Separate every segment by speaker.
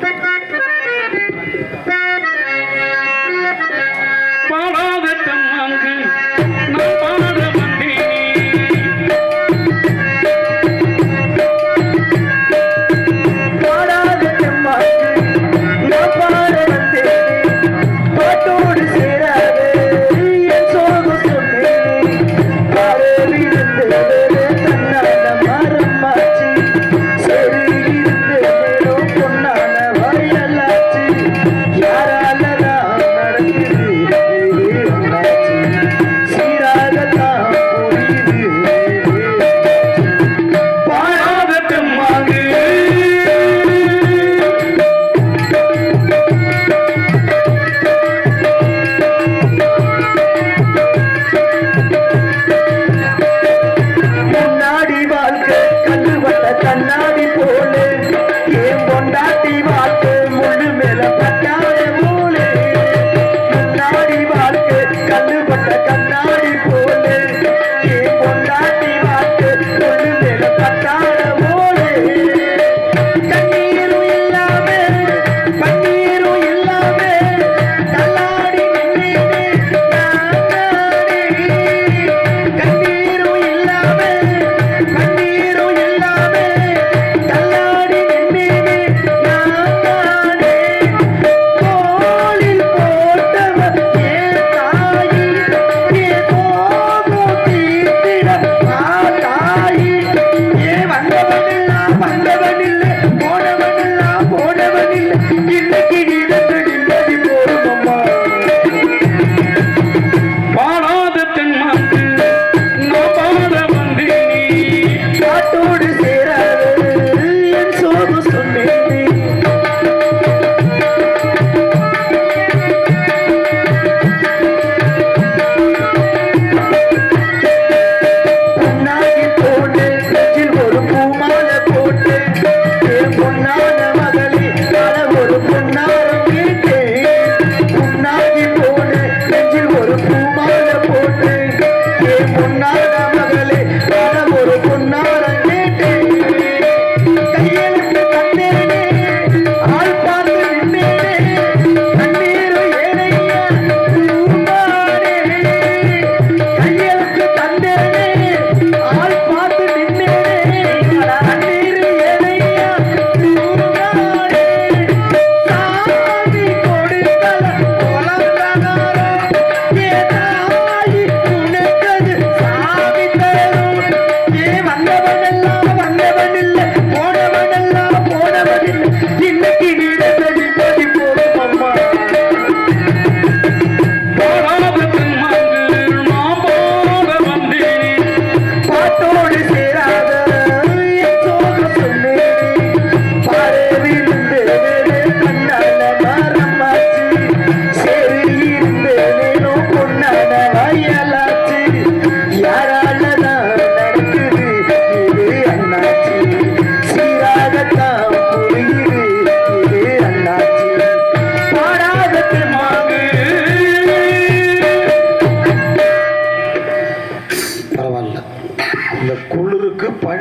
Speaker 1: Thank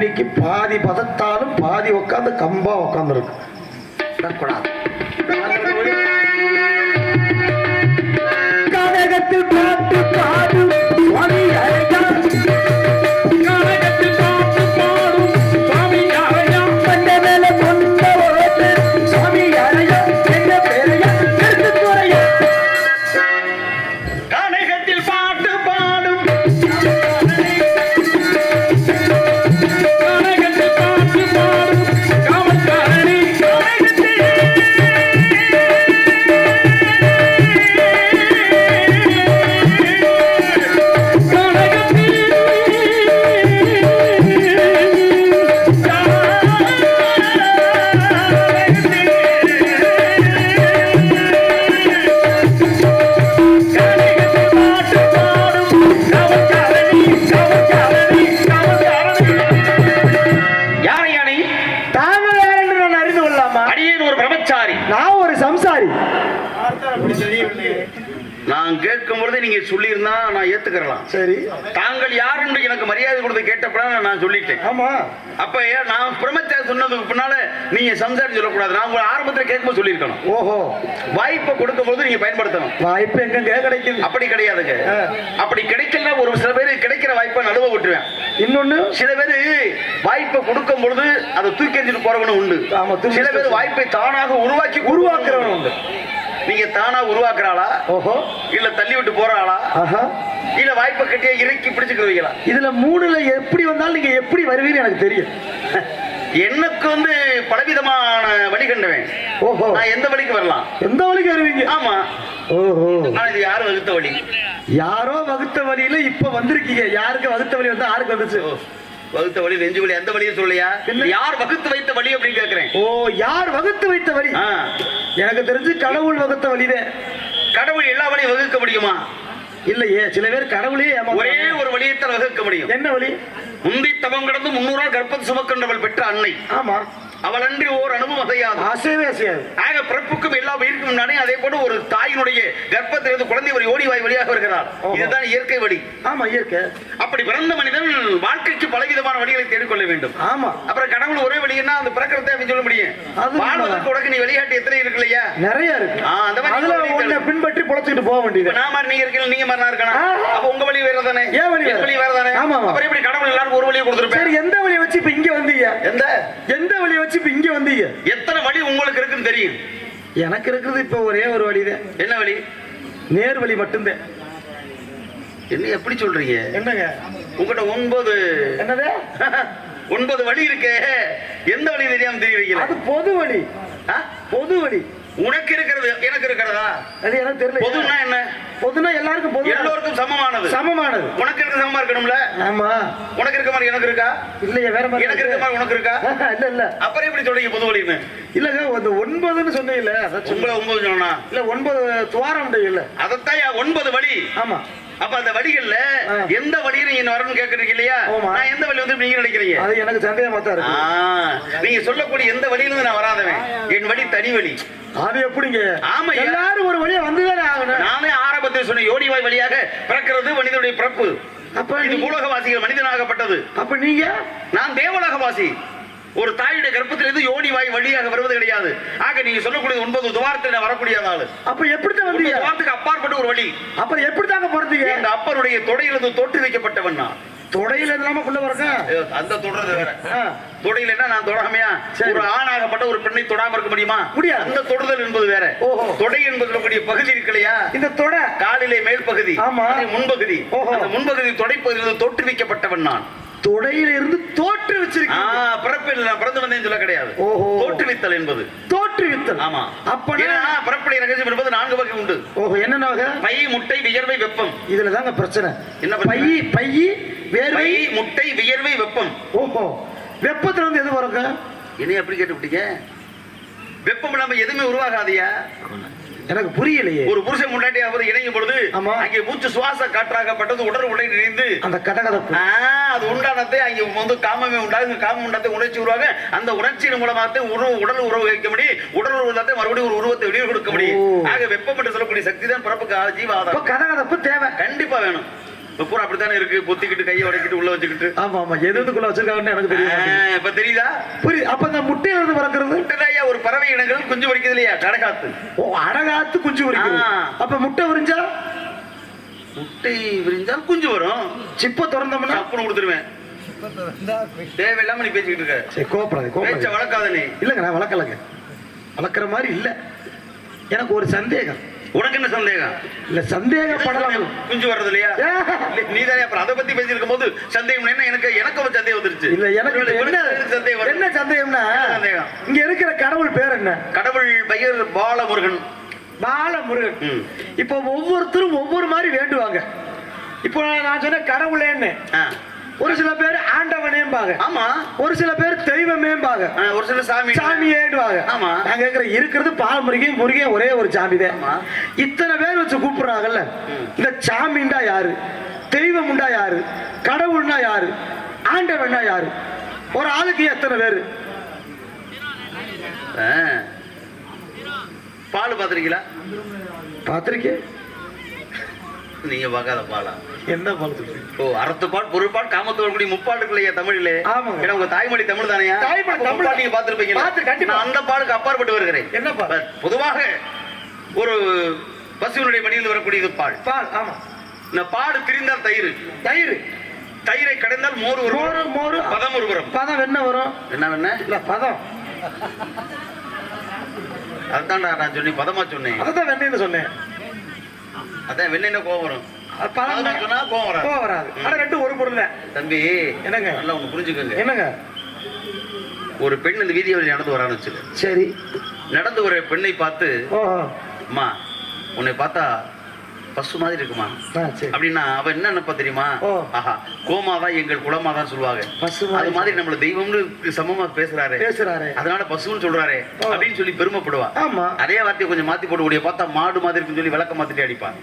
Speaker 1: அன்னைக்கு பாதி பதத்தாலும் பாதி உட்காந்து கம்பா உட்காந்துருக்கு கூடாது
Speaker 2: நான்
Speaker 3: ஒரு
Speaker 2: சம்சாரி.
Speaker 3: நான் கேட்கும் பொழுது நீங்க சொல்லியிருந்தா நான் ஏத்துக்கிறலாம்.
Speaker 1: சரி.
Speaker 3: தாங்கள் யார் என்று எனக்கு மரியாதை கொடுத்து கேட்டப்பட நான் சொல்லிட்டேன்.
Speaker 1: ஆமா.
Speaker 3: அப்ப நான் பிரம்மச்சாரி சொன்னதுக்கு பின்னால நீங்க சம்சாரி சொல்லக்கூடாது. நான் உங்களை ஆரம்பத்துல கேட்கும்போது சொல்லியிருக்கணும்.
Speaker 1: ஓஹோ.
Speaker 3: வாய்ப்பை கொடுக்கும் போது நீங்க பயன்படுத்தணும்.
Speaker 1: வாய்ப்பு எங்கெங்க கிடைக்குது?
Speaker 3: அப்படி கிடையாதுங்க. அப்படி கிடைக்கல ஒரு சில பேர் கிடைக்கிற வாய்ப்பை நடுவ விட்டுருவேன்.
Speaker 1: இன்னொன்னு?
Speaker 3: சில பேர் வாய்ப்பை கொடுக்கும் பொழுது அதை தூக்கி எறிஞ்சிட்டு போறவனும் உண்டு. சில பேர் வாய்ப்பை தானாக உருவாக்கி
Speaker 1: உருவாக்குறவன் உண்டு.
Speaker 3: நீங்க தானா உருவாக்குறாளா?
Speaker 1: ஓஹோ.
Speaker 3: இல்ல தள்ளி விட்டு போறாளா? இல்ல வாய்ப்பை கட்டியா இறக்கி பிடிச்சுக்கிறீங்களா
Speaker 1: இதுல மூணுல எப்படி வந்தாலும் நீங்க எப்படி வருவீங்கன்னு எனக்கு தெரியும்.
Speaker 3: எனக்கு வந்து பலவிதமான வழி கண்டவன்.
Speaker 1: ஓஹோ.
Speaker 3: நான் எந்த வழிக்கு வரலாம்?
Speaker 1: எந்த வழிக்கு வருவீங்க?
Speaker 3: ஆமா.
Speaker 1: ஓஹோ.
Speaker 3: நான் இது யாரு வகுத்த வழி?
Speaker 1: யாரோ வகுத்த வழியில இப்ப வந்திருக்கீங்க. யாருக்கு வகுத்த வழி வந்தா யாருக்கு வந்துச்சு?
Speaker 3: ஓ, வகுத்த வழி நெஞ்சு வழி எந்த வழியும் சொல்லையா? யார் வகுத்து வைத்த வழி அப்படின்னு கேக்குறேன்
Speaker 1: ஓ யார் வகுத்து வைத்த வழி? எனக்கு தெரிஞ்சு கடவுள் வகுத்த வழிதான்
Speaker 3: கடவுள் எல்லா வழியும் வகுக்க முடியுமா?
Speaker 1: இல்லையே சில பேர் கடவுளையே
Speaker 3: ஒரே. ஒரு வழியைத்தான் வகுக்க முடியும்.
Speaker 1: என்ன வழி?
Speaker 3: முந்தி தவம் கடந்து முன்னூறால் கர்ப்பம் சுமக்கின்றவள் பெற்ற அன்னை.
Speaker 1: ஆமா.
Speaker 3: அவள் அன்றி ஓர் அனுபவம் அசையாது.
Speaker 1: அசையவே அசையாது.
Speaker 3: ஆக பிறப்புக்கும் எல்லா உயிருக்கும் முன்னாடி அதே போல ஒரு தாயினுடைய கர்ப்பத்திலிருந்து குழந்தை ஒரு ஓடி வாய் வழியாக வருகிறார். இதுதான் இயற்கை வழி.
Speaker 1: ஆமா இயற்கை.
Speaker 3: அப்படி பிறந்த மனிதன் வாழ்க்கைக்கு பலவிதமான வழிகளை தேடிக்கொள்ள வேண்டும்.
Speaker 1: ஆமா.
Speaker 3: அப்புறம் கடவுள் ஒரே வழின்னா அந்த பிறக்கிறத சொல்ல முடியும். வாழ்வதற்கு உனக்கு நீ வழிகாட்டி எத்தனை இருக்கு இல்லையா?
Speaker 1: நிறைய இருக்கு.
Speaker 3: அந்த மாதிரி.
Speaker 1: பின்பற்றி பொழைச்சிட்டு போக வேண்டியது.
Speaker 3: நான் மாதிரி நீங்க இருக்கீங்க நீங்க மாதிரி இருக்கணும். அப்ப உங்க வழி வேற தானே?
Speaker 1: ஏன் வழி
Speaker 3: வழி வேற தானே?
Speaker 1: ஆமா.
Speaker 3: அப்புறம் எப்படி கடவுள் எல்லாருக்கும் ஒரு வழியை கொடுத்துருப்பேன்?
Speaker 1: எந்த வழியை வச்சு இப்ப இங்க வந்தீங்க?
Speaker 3: எந்த?
Speaker 1: எந்த வழியை வச்சு இப்ப இங்க வந்தீங்க.
Speaker 3: எத்தனை வழி உங்களுக்கு இருக்குன்னு தெரியும்.
Speaker 1: எனக்கு இருக்கிறது இப்ப ஒரே ஒரு வழிதான்
Speaker 3: என்ன வழி
Speaker 1: நேர் வழி மட்டும்தான்.
Speaker 3: என்ன எப்படி சொல்றீங்க?
Speaker 1: என்னங்க?
Speaker 3: உங்ககிட்ட ஒன்பது
Speaker 1: என்னது?
Speaker 3: ஒன்பது வழி இருக்கே. எந்த வழி தெரியாம தெரிவிக்கல
Speaker 1: அது பொது வழி? பொது வழி
Speaker 3: உனக்கு இருக்கிறது எனக்கு இருக்கிறதா?
Speaker 1: அது எனக்கு தெரியல
Speaker 3: பொதுன்னா என்ன?
Speaker 1: பொதுனா எல்லாருக்கும் பொது
Speaker 3: எல்லோருக்கும் சமமானது.
Speaker 1: சமமானது.
Speaker 3: உனக்கு இருக்க சமமா இருக்கணும்ல?
Speaker 1: ஆமா.
Speaker 3: உனக்கு இருக்க மாதிரி எனக்கு இருக்கா?
Speaker 1: இல்லையே வேற மாதிரி
Speaker 3: எனக்கு இருக்க மாதிரி உனக்கு இருக்கா?
Speaker 1: இல்ல இல்ல.
Speaker 3: அப்புறம் எப்படி சொல்றீங்க பொது வழின்னு?
Speaker 1: இல்லங்க அந்த ஒன்பதுன்னு சொன்னீங்கல்ல.
Speaker 3: உங்களை ஒன்பது சொன்னா
Speaker 1: இல்ல ஒன்பது துவாரம் இல்ல
Speaker 3: அதத்தான் ஒன்பது வழி.
Speaker 1: ஆமா.
Speaker 3: அப்ப அந்த வழிகள்ல. எந்த வழியில நீங்க வரணும்னு கேக்குறீங்க இல்லையா?
Speaker 1: ஆமா.
Speaker 3: நான் எந்த வழி வந்து நீங்க நினைக்கிறீங்க?
Speaker 1: அது எனக்கு சந்தேகமா தான் இருக்கு.
Speaker 3: நீங்க சொல்லக்கூடிய எந்த வழியிலிருந்து நான் வராதவன்? என் வழி தனி வழி.
Speaker 1: அது எப்படிங்க?
Speaker 3: ஆமாய்யா.
Speaker 1: எல்லாரும் ஒரு வழியா வந்துதானே ஆகணும்.
Speaker 3: நானே ஆரம்பத்தில் சொன்ன யோடிவாய் வழியாக பிறக்கிறது மனிதனுடைய பிறப்பு.
Speaker 1: அப்ப
Speaker 3: இது பூலகவாசிகள் மனிதனாகப்பட்டது.
Speaker 1: அப்ப நீங்க?
Speaker 3: நான் தேவலகவாசி. ஒரு தாயுடைய கர்ப்பத்திலிருந்து யோனி வாய் வழியாக வருவது கிடையாது. ஆக நீங்க சொல்லக்கூடிய ஒன்பது துவாரத்தில் வரக்கூடிய ஆளு.
Speaker 1: அப்ப எப்படித்தான்
Speaker 3: ஒன்பது
Speaker 1: வந்தீங்க
Speaker 3: துவாரத்துக்கு அப்பாற்பட்ட ஒரு வழி.
Speaker 1: அப்புறம் எப்படித்தாங்க பிறந்தீங்க?
Speaker 3: எங்க அப்பருடைய தொடையிலிருந்து தோற்று வைக்கப்பட்டவன் நான்.
Speaker 1: தொடையில இல்லாம புள்ள வரங்க
Speaker 3: அந்த தொடர்றது வேற. தொடையிலன்னா நான் தொடாமையா. ஒரு ஆணாகப்பட்ட ஒரு பெண்ணை தொடாம இருக்க முடியுமா?
Speaker 1: முடியாது.
Speaker 3: அந்த தொடுதல் என்பது வேற.
Speaker 1: ஓஹோ.
Speaker 3: தொடை என்பது சொல்லக்கூடிய பகுதி இருக்கு இல்லையா
Speaker 1: இந்த தொடை.
Speaker 3: காலிலே மேல் பகுதி
Speaker 1: ஆமா.
Speaker 3: முன்பகுதி. அந்த முன்பகுதி தொடைப்பகுதியிலிருந்து தோற்றுவிக்கப்பட்டவன் நான்.
Speaker 1: தொடையில இருந்து தோற்று
Speaker 3: ஆ,
Speaker 1: வச்சிருக்கீங்க
Speaker 3: பிறப்பில் நான் பிறந்து வந்தேன்னு சொல்ல கிடையாது.
Speaker 1: ஓஹோ.
Speaker 3: தோற்றுவித்தல் என்பது.
Speaker 1: தோற்றுவித்தல்
Speaker 3: ஆமா.
Speaker 1: அப்ப
Speaker 3: ஏன்னா பிறப்புடைய ரகசியம் என்பது நான்கு வகை உண்டு.
Speaker 1: ஓஹோ என்னன்னாக
Speaker 3: பை முட்டை வியர்வை வெப்பம்.
Speaker 1: இதுல தாங்க பிரச்சனை.
Speaker 3: என்ன?
Speaker 1: பையி பையி வேர்வை.
Speaker 3: பை முட்டை வியர்வை வெப்பம்.
Speaker 1: ஓஹோ. வெப்பத்துல இருந்து எது வருங்க?
Speaker 3: என்ன எப்படி கேட்டு விட்டீங்க வெப்பம் இல்லாம எதுவுமே உருவாகாதியா?
Speaker 1: எனக்கு புரியலையே.
Speaker 3: ஒரு புருஷன் முன்னாடி அவர் இணையும் பொழுது. அங்கே மூச்சு சுவாச காற்றாகப்பட்டது உடல் உடை நிறைந்து
Speaker 1: அந்த கதகதப்பு.
Speaker 3: அது உண்டானதை அங்கே வந்து காமமே உண்டாகுது. காமம் உண்டாத உணர்ச்சி உருவாக அந்த உணர்ச்சியின் மூலமாக உறவு உடல் உறவு வைக்க முடியும். உடல் உருவத்தை மறுபடியும் ஒரு உருவத்தை வெளியே கொடுக்க முடியும். ஆக வெப்பம் என்று சொல்லக்கூடிய சக்தி தான் பிறப்புக்கு ஆ- ஜீவ
Speaker 1: இப்ப
Speaker 3: ஆதாரம்
Speaker 1: கதகதப்பு தேவை.
Speaker 3: கண்டிப்பா வேணும். பூரா அப்படித்தானே இருக்கு? பொத்திக்கிட்டு கையை உடைக்கிட்டு உள்ள வச்சுக்கிட்டு.
Speaker 1: ஆமா ஆமா. எது எதுக்குள்ள வச்சிருக்காங்கன்னு எனக்கு தெரியும்.
Speaker 3: இப்ப தெரியுதா?
Speaker 1: புரியுது அப்ப இந்த முட்டையில இருந்து பிறக்கிறது
Speaker 3: முட்டைதாயா ஒரு பறவை இனங்கள் குஞ்சு பொரிக்குது இல்லையா? கடகாத்து
Speaker 1: ஓ அடகாத்து குஞ்சு
Speaker 3: ஆ.
Speaker 1: அப்ப முட்டை உரிஞ்சா
Speaker 3: முட்டை விரிஞ்சால் குஞ்சு வரும்.
Speaker 1: சிப்ப திறந்தோம்னா?
Speaker 3: அப்புறம் கொடுத்துருவேன். தேவையில்லாம நீ பேசிக்கிட்டு இருக்க.
Speaker 1: சரி கோப்படாது கோப்படாது
Speaker 3: வளர்க்காத நீ.
Speaker 1: இல்லங்க நான் வளர்க்கலங்க. வளர்க்குற மாதிரி இல்ல. எனக்கு ஒரு சந்தேகம்.
Speaker 3: உனக்கு என்ன சந்தேகம்?
Speaker 1: இல்ல சந்தேகப்படலாம்.
Speaker 3: குஞ்சு வர்றது இல்லையா நீ தானே அப்புறம் அதை பத்தி பேசியிருக்கும் போது சந்தேகம் என்ன? எனக்கு எனக்கு ஒரு சந்தேகம் வந்துருச்சு.
Speaker 1: இல்ல எனக்கு என்ன
Speaker 3: சந்தேகம்?
Speaker 1: என்ன சந்தேகம்னா
Speaker 3: சந்தேகம்?
Speaker 1: இங்க இருக்கிற கடவுள் பேர் என்ன?
Speaker 3: கடவுள் பெயர் பாலமுருகன்.
Speaker 1: பாலமுருகன். இப்போ ஒவ்வொருத்தரும் ஒவ்வொரு மாதிரி வேண்டுவாங்க. இப்போ நான் சொன்ன கடவுளேன்னு. ஒரு சில பேர் ஆண்டவனேம்பாங்க
Speaker 3: ஆமா.
Speaker 1: ஒரு சில பேர் தெய்வமேம்பாங்க
Speaker 3: ஒரு சில சாமி
Speaker 1: சாமியேடுவாங்க
Speaker 3: ஆமா.
Speaker 1: நான் கேக்குற இருக்கிறது பால் முருகன் முருகன் ஒரே ஒரு சாமி தான். இத்தனை பேர் வச்சு கூப்பிடுறாங்கல்ல. இந்த சாமிண்டா யாரு? தெய்வம்ண்டா யாரு? கடவுள்னா யாரு? ஆண்டவன்னா யாரு? ஒரு ஆளுக்கு எத்தனை பேரு.
Speaker 3: பால் பாத்திருக்கீங்களா?
Speaker 1: பார்த்திருக்கேன்
Speaker 3: நீங்க பார்க்காத பாலா.
Speaker 1: என்ன பால் சொல்றீங்க?
Speaker 3: ஓ அறத்துப்பால் பொருட்பால் காமத்து வரக்கூடிய முப்பால் இருக்கு இல்லையா தமிழிலே.
Speaker 1: ஆமாங்க.
Speaker 3: ஏன்னா உங்க தாய்மொழி தமிழ் தானேயா?
Speaker 1: தாய்மொழி தமிழ்.
Speaker 3: நீங்க பார்த்திருப்பீங்க
Speaker 1: பார்த்து, கண்டிப்பா.
Speaker 3: நான் அந்த பாலுக்கு அப்பாற்பட்டு வருகிறேன்.
Speaker 1: என்ன
Speaker 3: பொதுவாக ஒரு பசுவினுடைய மடியில் வரக்கூடியது பால்.
Speaker 1: பால் ஆமா.
Speaker 3: இந்த பாடு திரிந்தால் தயிர்.
Speaker 1: தயிர்.
Speaker 3: தயிரை கடைந்தால் மோர் ஒரு
Speaker 1: மோரு மோரு.
Speaker 3: பதம் ஒரு புறம்
Speaker 1: பதம் என்ன வரும்?
Speaker 3: என்ன வேணா
Speaker 1: இல்ல பதம்.
Speaker 3: அதுதான்டா நான் சொன்னேன் பதமா சொன்னேன்.
Speaker 1: அதான் வெண்ணெய்னு சொன்னேன்.
Speaker 3: அதான் வெண்ணெய் கோவம் வரும்? சொன்னா கோவம் வராது.
Speaker 1: கோவம் வராது. ஆனா ரெண்டும் ஒரு பொருள்
Speaker 3: தம்பி
Speaker 1: என்னங்க?
Speaker 3: நல்லா ஒண்ணு புரிஞ்சுக்கோங்க.
Speaker 1: என்னங்க?
Speaker 3: ஒரு பெண் இந்த வீதியை வழி நடந்து வரான்னு வச்சுக்க
Speaker 1: சரி.
Speaker 3: நடந்து வர பெண்ணை பார்த்து அம்மா உன்னை பார்த்தா பசு மாதிரி இருக்குமா? அப்படின்னா அவ என்ன நினைப்பா தெரியுமா. ஆஹா கோமாதான் எங்கள் குலமா தான் சொல்லுவாங்க.
Speaker 1: பசு
Speaker 3: அது
Speaker 1: மாதிரி
Speaker 3: நம்மள தெய்வம்னு சமமா பேசுறாரு.
Speaker 1: பேசுறாரு.
Speaker 3: அதனால பசுன்னு சொல்றாரு. அப்படின்னு சொல்லி பெருமைப்படுவா. அதே வார்த்தையை கொஞ்சம் மாத்தி போட்டு கூடிய பார்த்தா மாடு மாதிரி இருக்குன்னு சொல்லி விளக்க மாத்திட்டு அடிப்பான்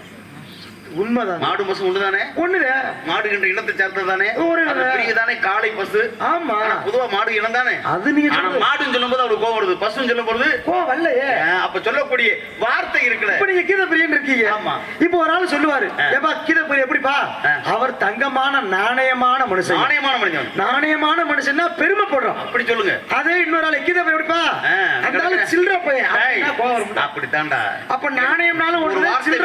Speaker 1: உண்மைதான்?
Speaker 3: மாடு பசு ஒண்ணுதானே?
Speaker 1: ஒண்ணுதே
Speaker 3: மாடு என்ற இனத்தை சேர்ந்ததானே
Speaker 1: ஒரு
Speaker 3: அது பிரியதானே காளை பசு.
Speaker 1: ஆமா.
Speaker 3: பொதுவா மாடு இனம் தானே?
Speaker 1: அது நீங்க
Speaker 3: ஆனா
Speaker 1: சொல்றது.
Speaker 3: மாடுன்னு சொல்லும்போது அவருக்கு கோவம் வருது. பசுன்னு சொல்லும் பொழுது
Speaker 1: கோ வரலையே
Speaker 3: அஹ், அப்ப சொல்லக்கூடிய வார்த்தை இருக்குல்ல.
Speaker 1: இப்ப நீங்க கீத பிரியன் இருக்கீங்க.
Speaker 3: ஆமா.
Speaker 1: இப்போ ஒரு ஆள் சொல்லுவாரு. ஏப்பா கீத பிரியன் எப்படிப்பா. அவர் தங்கமான நாணயமான மனுஷன்.
Speaker 3: நாணயமான மனிதன்.
Speaker 1: நாணயமான மனுஷன்னா பெருமைப்படுறோம்
Speaker 3: அப்படி சொல்லுங்க.
Speaker 1: அதே இன்னொரு ஆள் கீத பிரியன் எப்படிப்பா அந்த ஆளு சில்லற பையன்.
Speaker 3: அப்படித்தான்டா.
Speaker 1: அப்ப நாணயம்னாலும்
Speaker 3: ஒரு வார்த்தை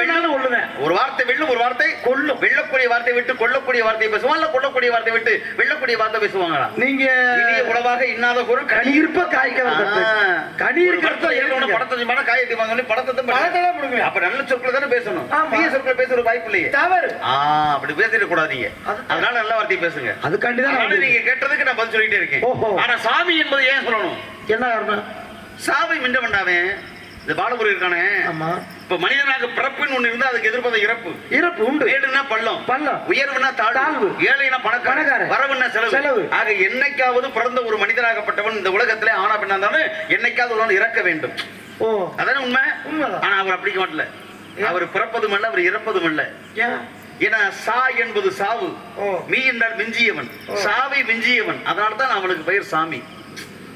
Speaker 3: ஒரு வார்த்தை வெல்லும் ஒரு வார்த்தை கொல்லும். வெல்லக்கூடிய வார்த்தை விட்டு கொல்லக்கூடிய வார்த்தையை பேசுவான் இல்ல கொல்லக்கூடிய வார்த்தை விட்டு வெல்லக்கூடிய வார்த்தை பேசுவாங்களா?
Speaker 1: நீங்க
Speaker 3: உணவாக இன்னாத பொருள்
Speaker 1: கனி. இருப்ப காய்க்க. கனி இருக்கிறத எழுதுங்க.
Speaker 3: படத்தை சொன்னா காயத்தை வாங்க படத்தை
Speaker 1: பழத்தை தான் கொடுங்க.
Speaker 3: அப்ப நல்ல சொற்கள் தானே பேசணும். தீய சொற்கள் பேசுற வாய்ப்பு இல்லையே.
Speaker 1: தவறு.
Speaker 3: அப்படி பேசிட கூடாதீங்க.
Speaker 1: அது-
Speaker 3: அதனால நல்ல வார்த்தை பேசுங்க.
Speaker 1: அதுக்காண்டிதான்
Speaker 3: அதனால
Speaker 1: நான்
Speaker 3: நீங்க கேட்டதுக்கு நான் பதில் சொல்லிட்டே இருக்கேன். ஆனா சாமி என்பது ஏன் சொல்லணும்?
Speaker 1: என்ன காரணம்?
Speaker 3: சாவை மின்ற வேண்டாமே. இந்த பாலபுரி இருக்கானே.
Speaker 1: ஆமா.
Speaker 3: இப்ப மனிதனாக பிறப்புன்னு ஒண்ணு இருந்தா அதுக்கு எதிர்ப்பது இறப்பு.
Speaker 1: இறப்பு உண்டு.
Speaker 3: மேடுனா பள்ளம்.
Speaker 1: பள்ளம்.
Speaker 3: உயர்வுனா தாழ்வு. ஏழைனா பணக்காரன். வரவுன்னா செலவு.
Speaker 1: செலவு.
Speaker 3: ஆக என்னைக்காவது பிறந்த ஒரு மனிதனாகப்பட்டவன் இந்த உலகத்திலே ஆனா பெண்ணா இருந்தாலும் என்னைக்காவது ஒரு இறக்க வேண்டும்.
Speaker 1: ஓ.
Speaker 3: அதானே உண்மை. ஆனா அவர் அப்படி மாட்டல. அவர் பிறப்பதும் அல்ல அவர் இறப்பதும் அல்ல.
Speaker 1: ஏன்?
Speaker 3: ஏன்னா சா என்பது சாவு. மீ என்றால் மிஞ்சியவன். சாவை மிஞ்சியவன். அதனால தான் அவனுக்கு பெயர் சாமி.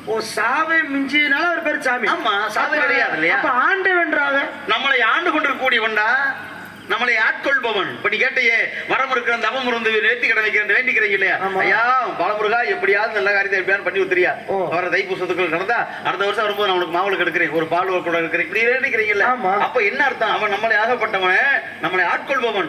Speaker 1: ஓ சாவை மிஞ்சினால அவர் பேர் சாமி.
Speaker 3: ஆமா, சாவே கிடையாது இல்லையா?
Speaker 1: அப்ப ஆண்டவன்றாக?
Speaker 3: நம்மளை ஆண்டு கொண்டிருக்கக்கூடியவன்டா நம்மளை ஆட்கொள்பவன். இப்ப நீ கேட்டையே வரம் இருக்கிற தவம் இருந்து நேர்த்தி கடை வைக்கிறேன் வேண்டிக்கிறீங்க இல்லையா. ஐயா பாலமுருகா எப்படியாவது நல்ல காரியத்தை எப்படியாவது பண்ணி ஊத்துறியா?
Speaker 1: ஓ.
Speaker 3: வர தைப்பூசத்துக்குள்ள நடந்தா அடுத்த வருஷம் வரும்போது நான் உனக்கு மாவுளுக்கு எடுக்கிறேன் ஒரு பால் கூட எடுக்கிறேன் இப்படி வேண்டிக்கிறீங்கல்ல
Speaker 1: ஆமா.
Speaker 3: அப்ப என்ன அர்த்தம்? அவன் நம்மளை ஆகப்பட்டவன் நம்மளை ஆட்கொள்பவன்.